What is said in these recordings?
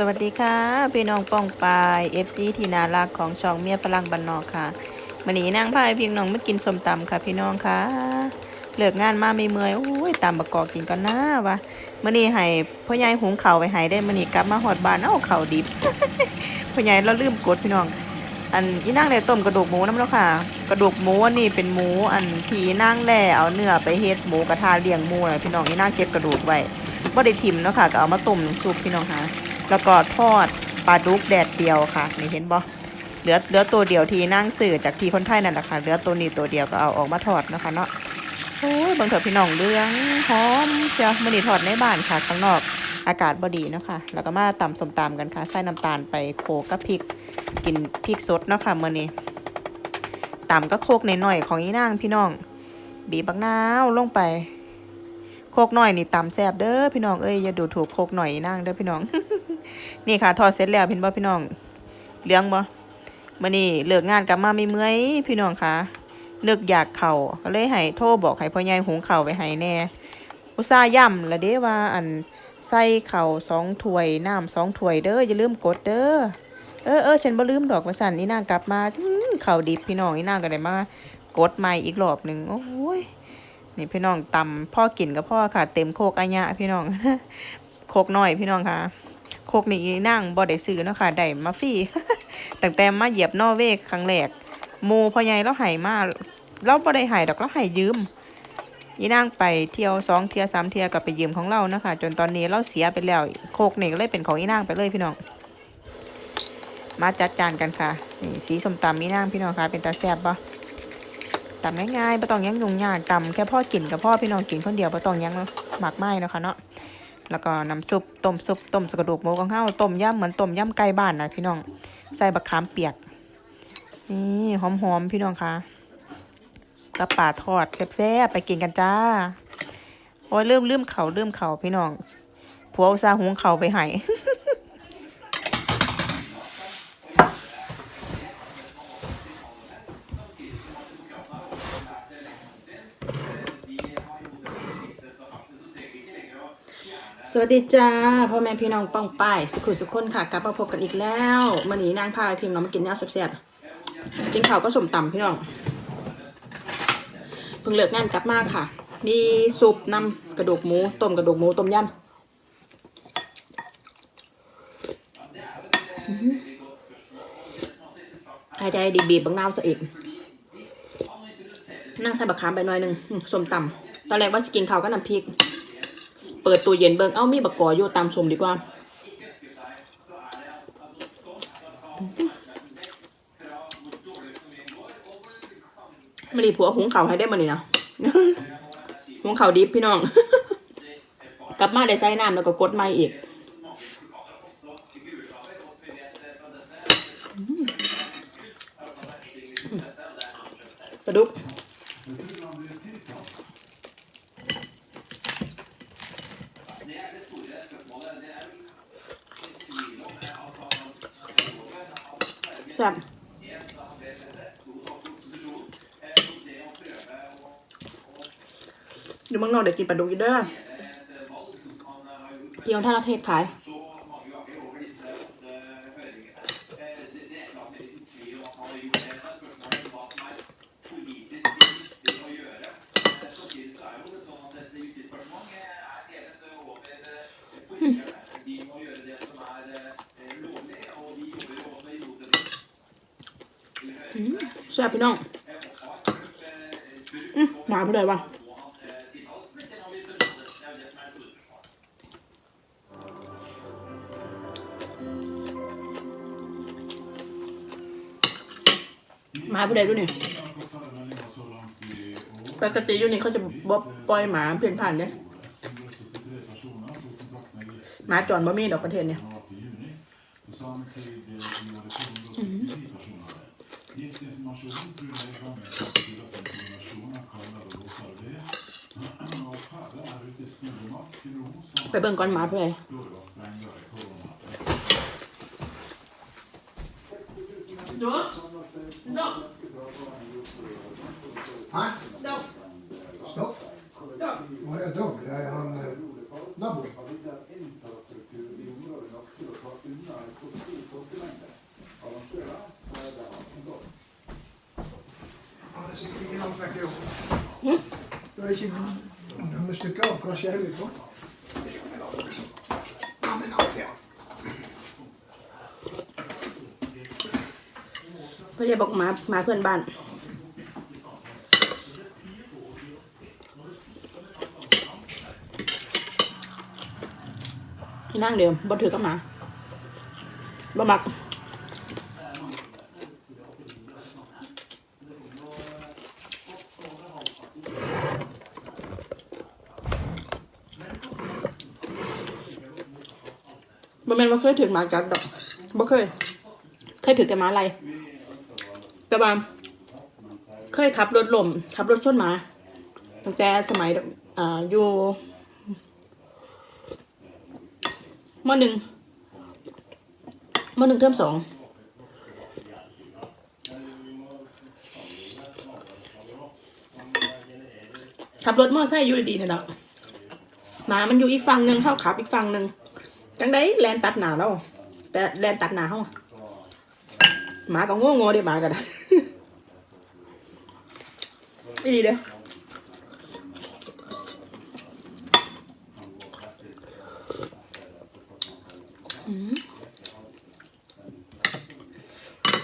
สวัสดีค่ะ พี่น้องป้องปาย FC ที่น่ารักของช่องเมียพลังบันนอกค่ะวันนี้นางพายพี่น้องมากินสมตำค่ะ พี่น้องค่ะเลิกงานมาไม่เมื่อยโอ้ยตำบกกอกกินก่อนนะวะมื่อนี้ให้พ่อใหญ่หุงเข่าไปให้ได้มื่อนี้กลับมาหอดบานเอ้าเข่าดิบพ่อใหญ่เราลืมกดพี่น้อง อันอีนั่งได้ต้มกระดูกหมูน้ำแล้วค่ะ กระดูกหมูอันนี้เป็นหมูอันที่นั่งแล่เอาเนื้อไปเฮ็ดหมูกระทะเลี้ยงหมูนะพี่น้องอีนั่งเก็บกระดูกไว้บ่ได้ทิมเนาะค่ะก็เอามาต้มน้ำซุปพี่น้องค่ะ แล้วก็ทอดปลาดุกแดดเดียวค่ะ นี่เห็นบ่เหลือเหลือตัวเดียวที่นั่งสื่อจากที่คนไทยนั่นแหละค่ะเหลือตัวนี้ตัวเดียวก็เอาออกมาทอดนะคะเนาะโอ้ยบางเถอะพี่น้องเรืองหอมเชียวมันนี่ทอดในบ้านค่ะข้างนอกอากาศบ่ดีเนาะค่ะแล้วก็มาตำสมตำกันค่ะ ใส่น้ำตาลไปโขกกับพริก กินพริกสดเนาะค่ะมื้อนี้ตำก็โคกหน่อยของอีนางพี่น้อง บีบบักนาวลงไป โคกหน่อยนี่ตำแซ่บเด้อพี่น้องเอ้ยอย่าดูถูกโคกหน่อยอีนางเด้อพี่น้อง นี่ค่ะทอดเสร็จแล้วเห็นบ่พี่น้องเลี้ยงบ่มื้อนี้เลิกงานกลับมาไม่เมื่อยพี่น้องค่ะนึกอยากเข่าก็เลยให้โทรบอกให้พ่อใหญ่หุงข้าไว้ให้แน่ อุตส่าห์ย้ำละเด้ว่าอันใส่เข้าสองถ้วยน้ำสองถ้วยเด้ออย่าลืมกดเด้อเออเออฉันบ่ลืมดอกว่าสันนี่นางกลับมาอื้อข่าดิบพี่น้องนี่นางก็ได้มากดใหม่อีกรอบหนึ่งโอ้ยนี่พี่น้องตำพ่อกินกับพ่อค่ะ เต็มโคกอายะพี่น้องโคกน้อยพี่น้องค่ะ โคกนี่นางบ่ได้ซื้อเนาะค่ะได้มาฟรีตั้งแต่มาเหยียบนอเวย์ครั้งแรกหมูพ่อใหญ่เราให้มาเราบ่ได้ให้ดอกเราให้ยืมยี่นางไปเที่ยวสองเที่ยวสามเที่ยวก็ไปยืมของเรานะคะจนตอนนี้เราเสียไปแล้วโคกนี่ก็เลยเป็นของอีนางไปเลยพี่น้อง มาจัดจานกันค่ะนี่สีสมตำมีนางพี่น้องค่ะเป็นตาแซ่บปะตำง่ายๆไม่ต้องยังยุ่งยากตำแค่พ่อกินกับพ่อพี่น้องกินคนเดียวไม่ต้องยังหมักไม้เนาะค่ะเนาะ แล้วก็น้ำซุปต้มซุปต้มสกระดูกหมูของเฮาต้มยำเหมือนต้มยำไก่บ้านนะพี่น้องใส่บักขามเปียกนี่หอมๆพี่น้องคะกับป่าทอดแซ่บๆไปกินกันจ้าโอ้ยลืมลืมเขาลืมเขาพี่น้องผัวอุตส่าห์หุงเขาไปให้ สวัสดีจ้าพ่อแม่พี่น้องป้องป้ายสุขุสุขคนค่ะกลับมาพบกันอีกแล้วมื่อนี้นางพายพียงน้องมากินแนวแซ่บๆกินข้าวก็สมตำพี่น้องเพิ่งเลิกงานกลับมาค่ะ มีซุปน้ำกระดูกหมูต้มกระดูกหมูต้มยำหายใจดีบีบบางนาวซะอีกนั่งใส่บักขามไปหน่อยหนึ่งสมตำตอนแรกว่าสกินข้าวก็น้ำพริก เปิดตู้เย็นเบิ่งเอ้ามีบักกออยู่ตามสมดีกว่ามันนี่ผัวหุงข่าให้ได้มานี่นะหุงข่าดิบพี่น้อง กลับมาได้ใส่น้ำแล้วก็กดไม้อีกปลาดุก แซ่บอยู่เมืองนอกเดี๋ยวกินปลาดุกอยู่เด้อเที่ยวท่าประเทศขาย มาผู้ใดดูนี่ปกติอยู่นี่เขาจะบอบปล่อยหมาเพียนผ่านเนี่ยหมาจอนบ่มีดอกประเทศเนี่ยไปเบิ่งก่อนหมาผู้ใด Dam. Hæ? Dam. Stopp? Dam. Å ja, Dam. Det er han eh, naboen. Han er sikkert ikke langt vekk, jo. Det er ikke mange stykker av, kanskje jeg lurer på. ใหญ่บอกหมาหมาเพื่อนบ้านนั่งเดี๋ยวบ่ถือกับหมาบ่มักบ่แม่นว่าเคยถือหมากัดดอกบ่เคย เคยถือแต่หมาอะไร แต่ว่าเคยขับรถล่มขับรถชนหมาตั้งแต่สมัยอ่าอยู่มหนึ่งมหนึ่งเทอมสองขับรถมอไซค์อยู่ดีๆนี่แหละหมามันอยู่อีกฝั่งหนึ่งเข้าขับอีกฝั่งหนึ่งจังไดแลนตัดหนาเราแต่แลนตัดหนาเขาหมาก็โง่โง่ๆเดี๋ยวหมากันไม่ดีเด้ออืม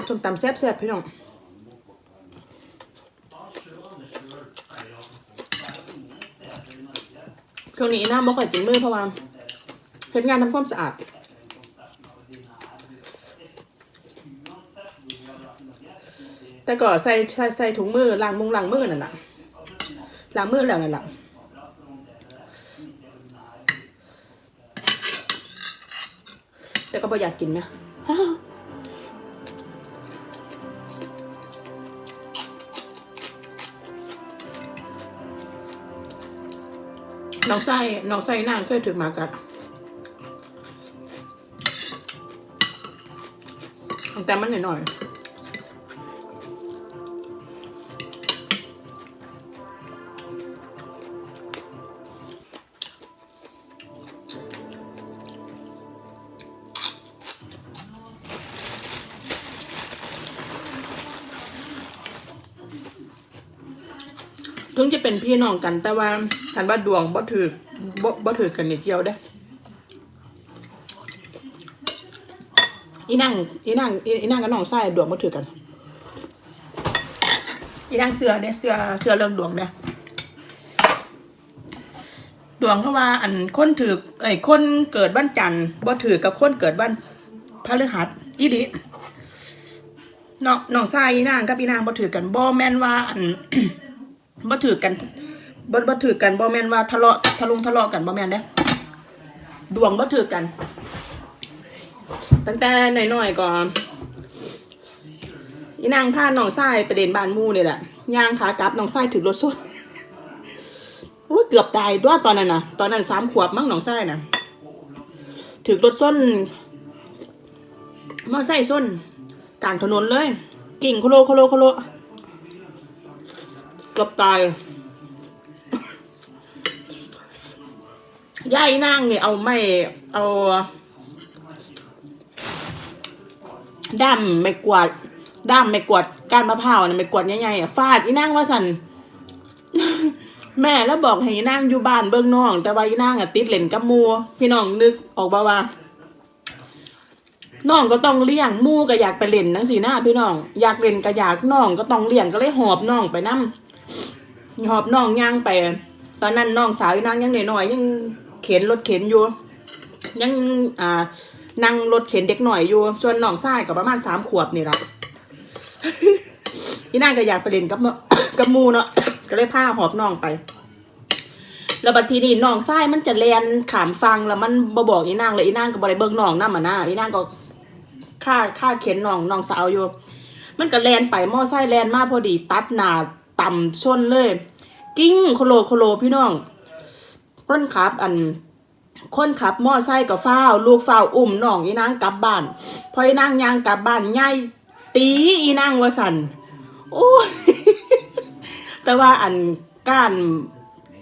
ส้มตำแซ่บๆพี่น้องช่วงนี้น้าบ่ค่อยกินมือเพราะว่าเฮ็ดงานทำความสะอาด แต่ก็ใส่ใส่ใส่ถุงมือล้างมุงล้างมือนั่นแหละล้างมือแล้วนั่นแหละแต่ก็บ่อยากกินนะน้องไส้น้องไส้นานเคยถึงมากัดแต่มันหน่อยๆ ถึงจะเป็นพี่น้องกัน แต่ว่าทันว่าดวงบ่ถือบ่บ่ถือกันในเดียวเด้อีนั่งอีนั่งอีนั่งกับน้องไส้ดวงบ่ถือกันอีนั่งเสือเด้เสือเสือเรื่องดวงเด้ดวงเพราะว่า อันคนถือไอ้คนเกิดวันจันทร์บ่ถือกับคนเกิดวันพฤหัสอีหลีน้องน้องไส้อีนางกับอีนางบ่ถือกันบ่แม่นว่าอัน บ่ถือกันบ่บ่ถือกันบ่แม่นว่าทะเลาะทะลุงทะเลาะกันบ่แม่นเด้ดวงบ่ถือกัน ตั้งแต่น้อยๆก่อนอีนางพาน้องชายไปเดินบ้านมู่นี่แหละย่างขากลับน้องชายถึงรถส้นโอ้ยเกือบตายด้วยตอนนั้นน่ะตอนนั้นสามขวบมั้งน้องชายน่ะถึงรถส้นมอไซค์ส้นกลางถนนเลย กิ่งโคโลโคโลโคโลเกือบตายยายนั่งเนี่ยเอาไม่เอาด้ามไม่กวาดด้ามไม่กวาดก้านมะพร้าวนะไม่กวาดใหญ่ๆอะฟาดอีนั่งว่าสันแม่แล้วบอกให้อีนั่งอยู่บ้านเบิ้องน้อง แต่ว่าอีนั่งอะติดเล่นกับมูพี่น้องนึกออกบ่าว่าน้องก็ต้องเลี้ยงมู่ก็อยากไปเล่นนังสีหน้าพี่น้อง อยากเล่นก็อยากน้องก็ต้องเลี้ยงก็เลยหอบน้องไปนํ หอบน้องย่างไป ตอนนั้นน้องสาวอีนางยังน้อยๆยังเข็นรถเข็นอยู่ ยังอ่านั่งรถเข็นเด็กหน่อยอยู่ส่วนน้องชายก็ประมาณสามขวบนี่ละอีนางก็อยากไปเล่นกับกับมูเนาะก็เลยพาหอบน้องไปแล้วบัดทีนี้น้องชายมันจะแลนขามฟังแล้วมันบ่บอกอีนางเลยอีนางก็บ่ได้เบิ่งน้องนำอะนะอีนางก็ค่าค่าเข็นน้องน้องสาวอยู่ มันก็แลนไปมอไซค์แลนมาพอดีตัดหนา ต่ำชนเลย กิ้งโคโลโคโลพี่น้องคนขับ อันคนขับมอไซค์กับฟ้าวลูกฟ้าวอุ้มน้องอีนางกลับบ้านพออีนางยางกลับบ้านยายตีอีนางว่าสันโอ้ยแต่ว่าอันก้าน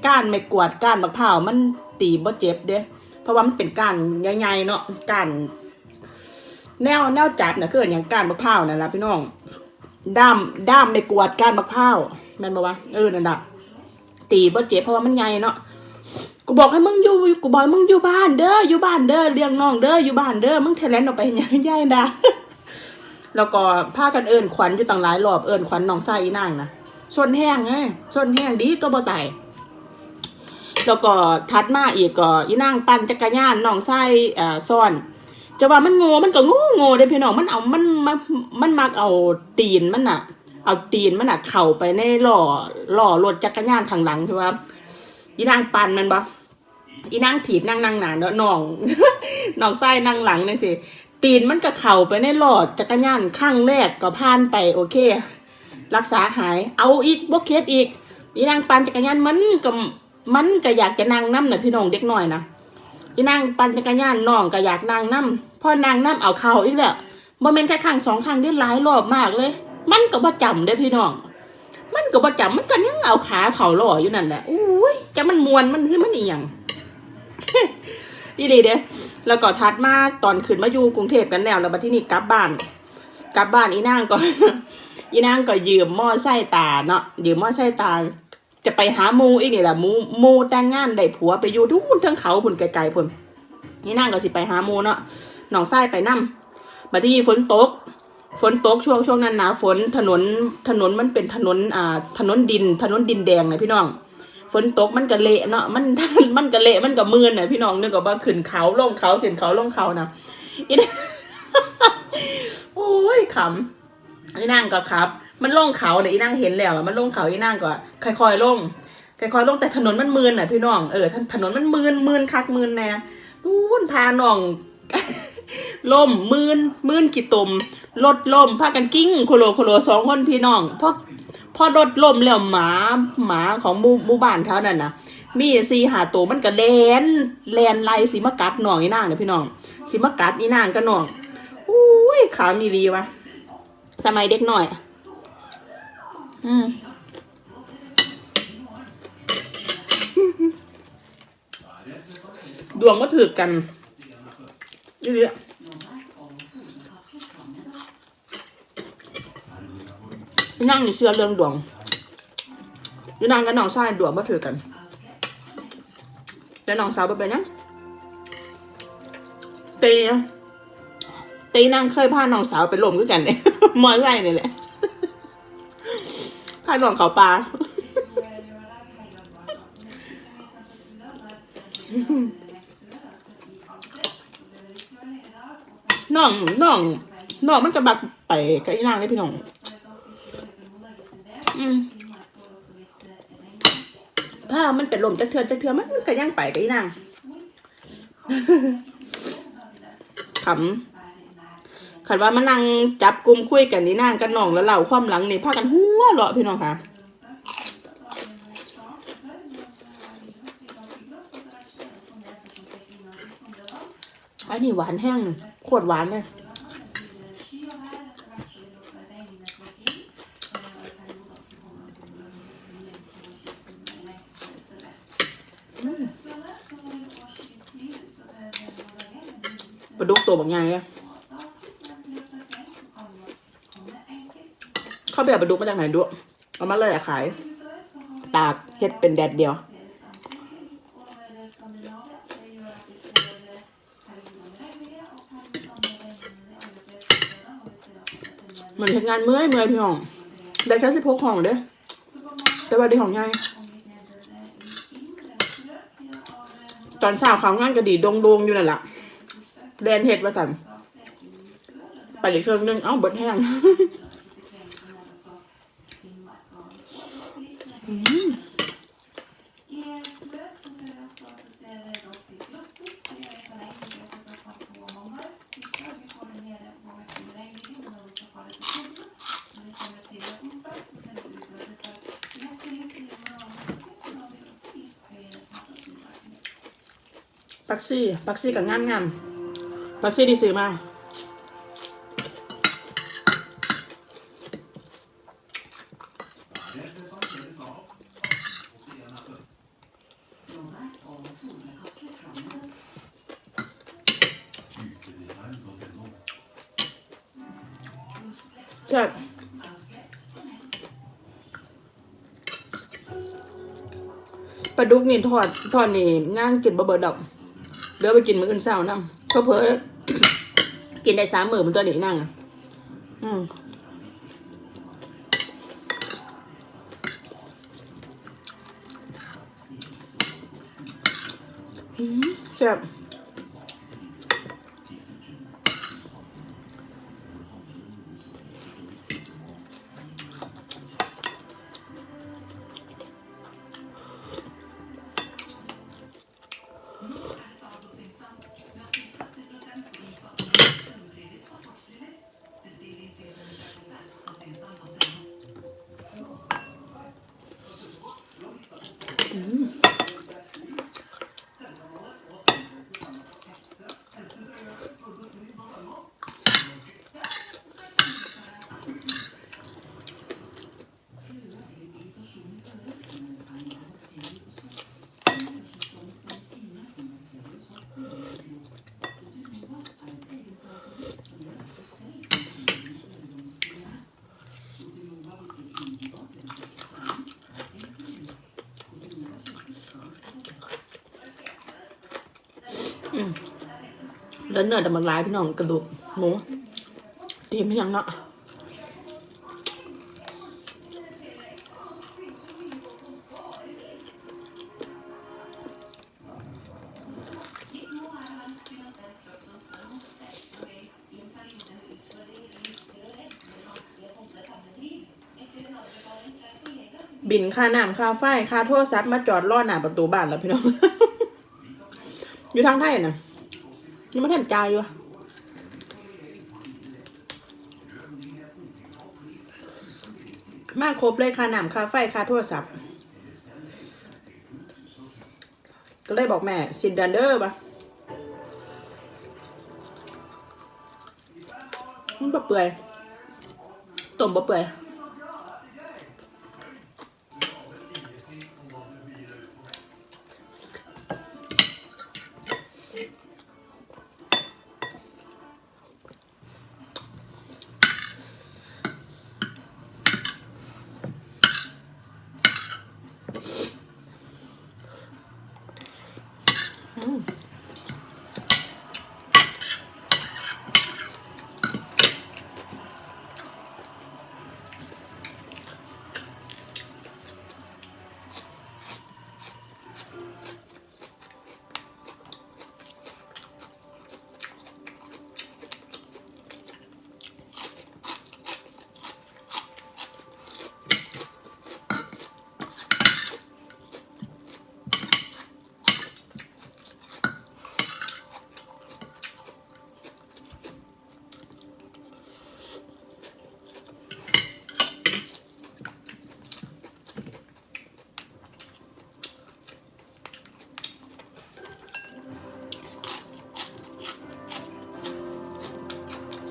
ก้านไม่กวาดก้านมะพร้าวมันตีบ่เจ็บเด้เพราะว่ามันเป็นก้านใหญ่ๆเนาะก้านแนวแนวจับน่ะคืออย่างก้านมะพร้าวนั่นละพี่น้องด้ามด้ามในกวาดก้านมะพร้าว แม่นบ่วะเออนั่นล่ะตีบ่เจ็บเพราะว่ามันใหญ่เนาะกูบอกให้มึงอยู่กูบอกให้มึงอยู่บ้านเด้ออยู่บ้านเด้อเลี้ยงน้องเด้ออยู่บ้านเด้อมึงเทเลนออกไปอย่างย่ายดาแล้วก็พากันเอิญขวัญอยู่ต่างหลายรอบเอิญขวัญน้องไส้อีนางนะชนแห้งไงชนแห้งดีตัวบ่ตายแล้วก็ทัดมาอีกก็อีนางปั่นจักรยานน้องไส้อ่าซ่อนจะว่ามันโง่มันก็โง่โง่เด้พี่น้องมันเอามันมันมันมักเอาตีนมันน่ะ เอาตีนมันน่ะเข่าไปในหล้อล้อรถจักรยานข้างหลังใช่ปะอีนางปันมันปะอีนางถีบนั่งนั่งหนาเนาะน้องน้องไส้นั่งหลังนั่นสิตีนมันก็เข่าไปในหลอดจักรยานข้างแรกก็ผ่านไปโอเค รักษาหายเอาอีกบกเคสอีกอีนางปันจักรยานมันก็มันก็อยากจะนั่งน้ำหน่ะพี่น้องเด็กน้อยนะอีนางปันจักรยานน้องก็อยากนั่งน้ำพอนางน้ำเอาเข่าอีกแล้วบ่แม่นแค่ครั้งสองครั้งนี่หลายรอบมากเลย มันก็บ่จำได้พี่น้อง มันก็บ่จำมันก็ยังเอาขาเข่าล่ออยู่นั่นแหละอุ้ยจะมันมวนมันคือมันอีหยังอีหลีเด้แล้วก็ทัดมาตอนขึ้นมาอยู่กรุงเทพกันแล้วแล้วบัดที่นี่กลับบ้าน กลับบ้านอีนางก็อีนางก็ยืมหม้อไซค์ตาเนาะยืมหม้อไซค์ตา จะไปหาหมูอีกนี่แหละหมูหมูแต่งงานได้ผัวไปอยู่ทุกคนทั้งเขาพุ่นไกลๆพุ่นนี่นางก็สิไปหาหมูเนาะหนองไส้ไปนํบัดที่นี่ฝนตก ฝนตกช่วงช่วงนั้นหนาฝนถนนถนนมันเป็นถนนอ่าถนนดิน ถนนดินแดงนะพี่น้อง ฝนตกมันก็เละเนาะมันมันก็เละมันก็มืนน่ะพี่น้องนึกว่าขึ้นเขาลงเขาขึ้นเขาลงเขานะอีนโอ้ยขำอีนางก็ครับ มันลงเขาเนี่ยอีนางเห็นแล้วมันลงเขาอีนางก็ค่อยๆลงค่อยๆลงแต่ถนนมันมืนน่ะพี่น้องเออถนนมันมืนมืนคักมืนแน่นู่นพาน้อง ล่มมืนมืนกี่ตมรถล่มพากันกิ้งโคโลโคโลสองคนพี่น้องพอพอรถล่มแล้วหมาหมาของหมู่หมู่บ้านเขานั่นนะมีสีหาตัวมันก็แลนแลนไล่สีมากัดหน่องอีนางเนี่ยพี่น้องสีมากัดอีนางก็น้องอุ้ยขามีรีวะสมัยเด็กหน่อย อืมดวงก็ถือกันเยอะ นั่งอยู่เชื่อเรื่องดวงอยู่นางกับน้องชายดวงมาถือกันแล้วน้องสาวไปเป็นยังตีตีนางเคยพาน้องสาวไปลมด้วยกันเนี่ยมอไซค์นี่แหละพาน้องเขาปลาน้องน้องน้องมันก็บักไปกับอีนางเลยพี่น้อง อืมถ้ามันเป็นลมจักเทือจักเทือมันก็ย่างไปกับอีนางขำขันว่ามานั่งจับกลุ่มคุยกันนี่นางกันน้องแล้วเราความหลังนี่พากันหัวเราะพี่น้องค่ะอันนี้หวานแห้งโคตรหวานเลย ปลาดุกตัวบางไงอะเขาแบบปลาดุกมาจากไหนดุเอามาเลยอะขาย ตากเฮ็ดเป็นแดดเดียว เหมือนเฮ็ดงานเมื่อยเมื่อยพี่น้อง ได้ใช้สิบหกห้องเด้แต่ว่าได้ห้องใหญ่ตอนเช้าเขางานก็ดีดงๆอยู่นั่นแหละ แดนเห็ดว่าสันไปอีกเครื่องนึงเอ้าเบิดแห้งปักซี่ปักซี่กับงามงาม ปักซี่ดีซื้อมาใช่ปลาดุกนี่ทอดทอดนี่ง่างกินบะเบิดดอกเดี๋ยวไปกินมื้ออื่นเช้านํเพอเพอ กินได้สามหมื่นมันตัวเด็กนั่งอะอือืมแซ่บ เนื้อแต่มันร้ายพี่น้องกระดูกหมูตีไม่ยังเนาะบินค่าน้ำค่าไฟค่าโทรศัพท์มาจอดรอหน้าประตูบ้านแล้วพี่น้อง อยู่ทางไทยนะ ยังไม่ทันจ่ายอยู่อะมาครบเลยค่าน้ำค่าไฟค่าโทรศัพท์ ก็เลยบอกแม่สินดันเดอร์ปะมันบะเปื่อยต้มบะเปื่อย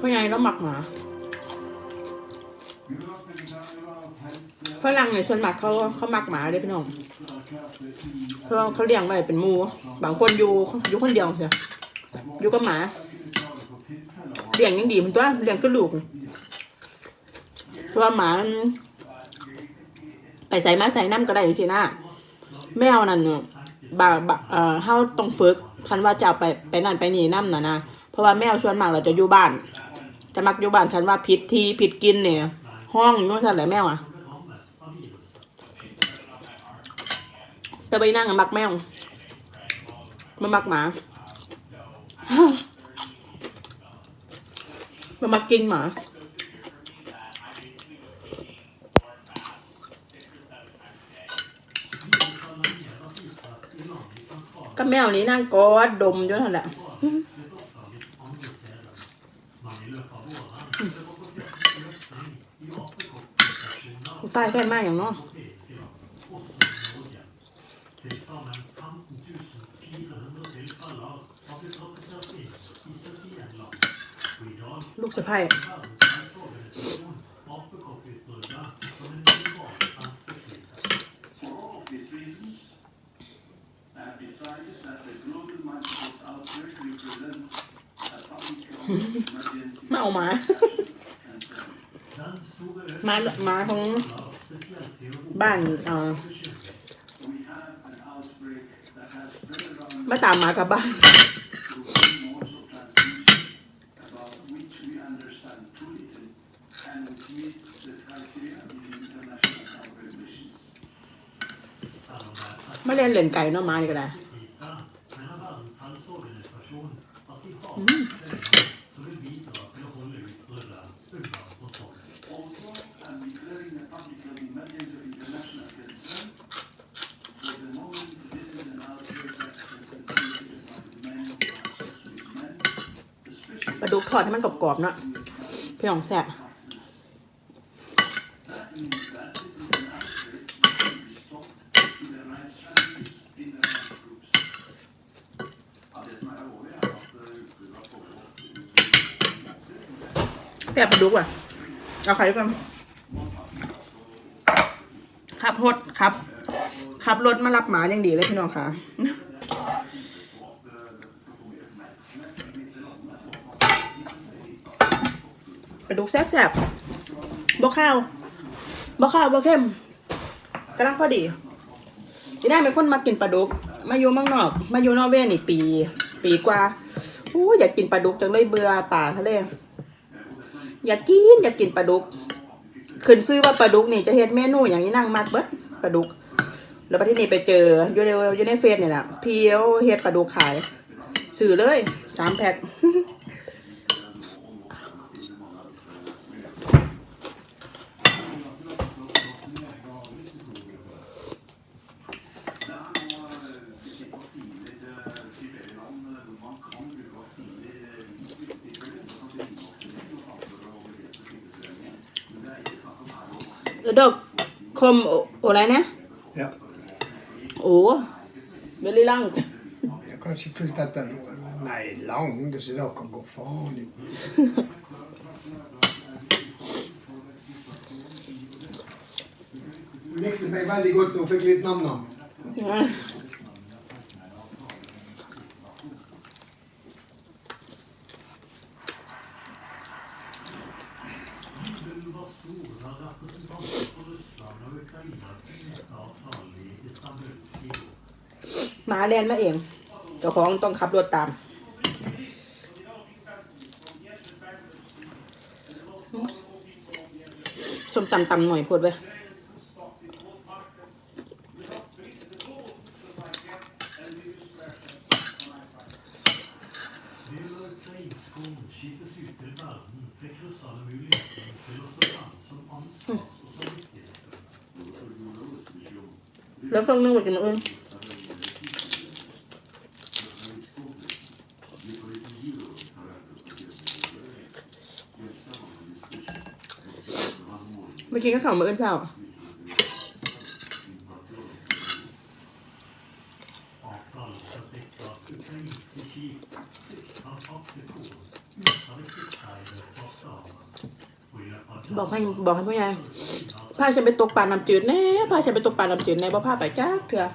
พ่อใหญ่เราหมักหมาฝรั่งในส่วนหมักเขาเขาหมักหมาเลยพี่น้องเพราะเขาเลี้ยงไว้เป็นมูบางคนอยู่อยู่คนเดียวเสียอยู่กับหมาเลี้ยงยังดีมันตัวเลี้ยงก็ลูกเพราะว่าหมาไปใส่มาใส่น้ำก็ได้สินะแมวนั่นเนี่ยบาบาเอ่อเฮาต้องฝึกคันว่าจะไปไปนั่นไปนี่น้ำน่ะนะเพราะว่าแมวส่วนมากเราจะอยู่บ้าน จะมักอยู่บ้านคันว่าผิดทีผิดกินเนี่ย ห้องนู่นสั่นแหละแมวอะแต่ไปนั่งกับมักแมวมันมักหมามันมักกินหมาก็แมวนี้นั่งกอดดมอยู่นั่นแหละ ตายแค่มากอย่างเนาะลูกสะพ้าย For obvious reasons, I have decided that the global mindfulness outbreak represents a public health emergency มาเอาหมา concern. Den store หมาหมาของ บ้านเอามาตามมากับบ้าน ไม่เล่นเหรีญไก่นาะมาอีกแล้ว ดให้มันกรอบๆเนาะพี่น้องแซ่บแซ่บดูว่ะเอาไข่กันขับรถครับขับรถมารับหมาอย่างดีเลยพี่น้องค่ะ ลาดุกแซ่บแซ่บบ่ข้าวบ่ข้าวบ่เข้มกำลังพอดีที่ได้เป็นคนมากินปลาดุก มาอยู่เมืองนอก มาอยู่นอร์เวนี่ปี ปีกว่าอู้อยากกินปลาดุกจังเลยเบื่อป่าทะเลอยากกินอยากกินปลาดุกขึ้นซื้อว่าปลาดุกนี่จะเฮ็ดเมนูอย่างนี้นั่งมากเบิดปลาดุก แล้วประเทศนี้ไปเจออยู่ในอยู่ในเฟซนี่ยแหละพี่เขาเฮ็ดปลาดุกขาย ซื้อเลยสามแพ็ค ดอกคมโอโออะไรนะ Ja. โอ้เวลี่ลัง Jeg har kanskje fulgt etter noe. Nei, lang, så det kan gå faen i. Hun likte meg veldig godt når hun fikk litt nam-nam. แลนมาเอง เจ้าของต้องขับรถตามส้มตำตำหน่อยพูดไปแล้วฟังนึกว่าจะมาเอื้อ กินก็สองมื้อเช้าบอกให้บอกให้พ่อใหญ่พาฉันไปตกปลาน้ำจืดแน่พาฉันไปตกปลาน้ำจืดแน่เพราะพาไปจ้าเถอะ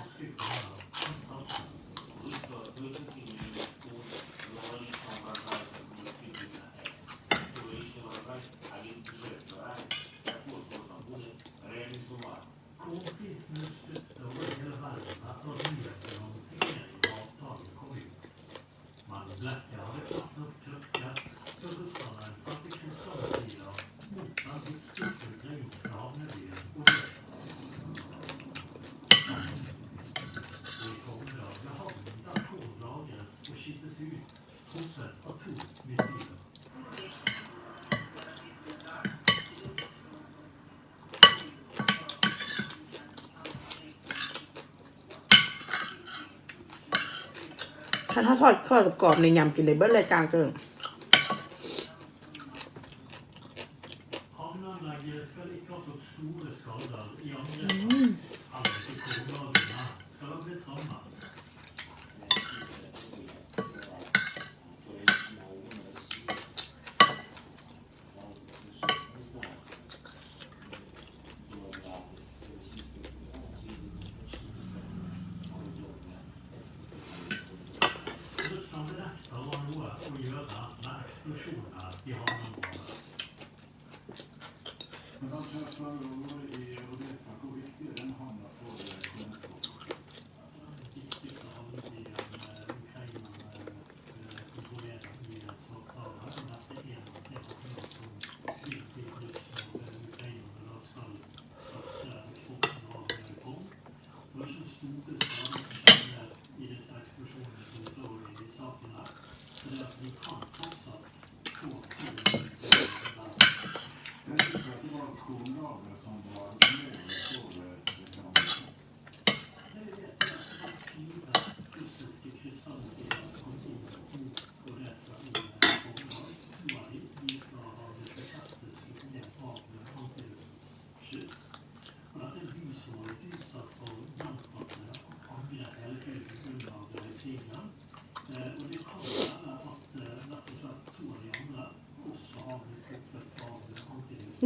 ฉันถ้าทอดทอดกรอบในยำกินในเบิ้ลเลยจางเกินอืม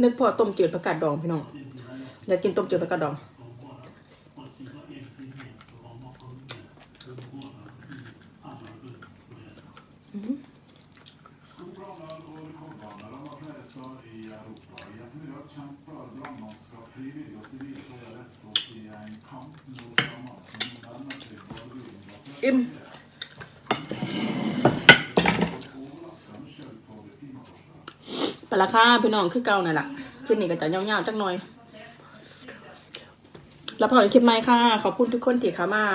นึกพอต้มจืดผักกาดดองพี่น้องอยากกินต้มจืดผักกาดดอง Skogbrandar och ลาราคาพี่น้องคือเก่านั่นแหละคลิปนี้ก็จะยาวๆจักหน่อย แล้วพอคลิปใหม่ค่ะ ขอบคุณทุกคนที่เข้ามา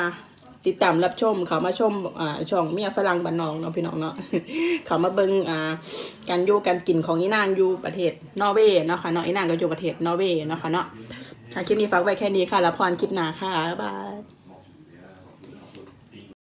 ติดตามรับชมเขามาชมอ่าช่องเมียฝรั่งบ้านนองเนาะพี่น้องเนาะเขามาเบิ่งอ่าการอยู่การกินของอีนางอยู่ประเทศนอร์เวย์เนาะค่ะเนาะอีนางก็อยู่ประเทศนอร์เวย์เนาะค่ะเนาะค่ะคลิปนี้ฝากไว้แค่นี้ค่ะ แล้วพรคลิปหน้าค่ะบ๊ายบาย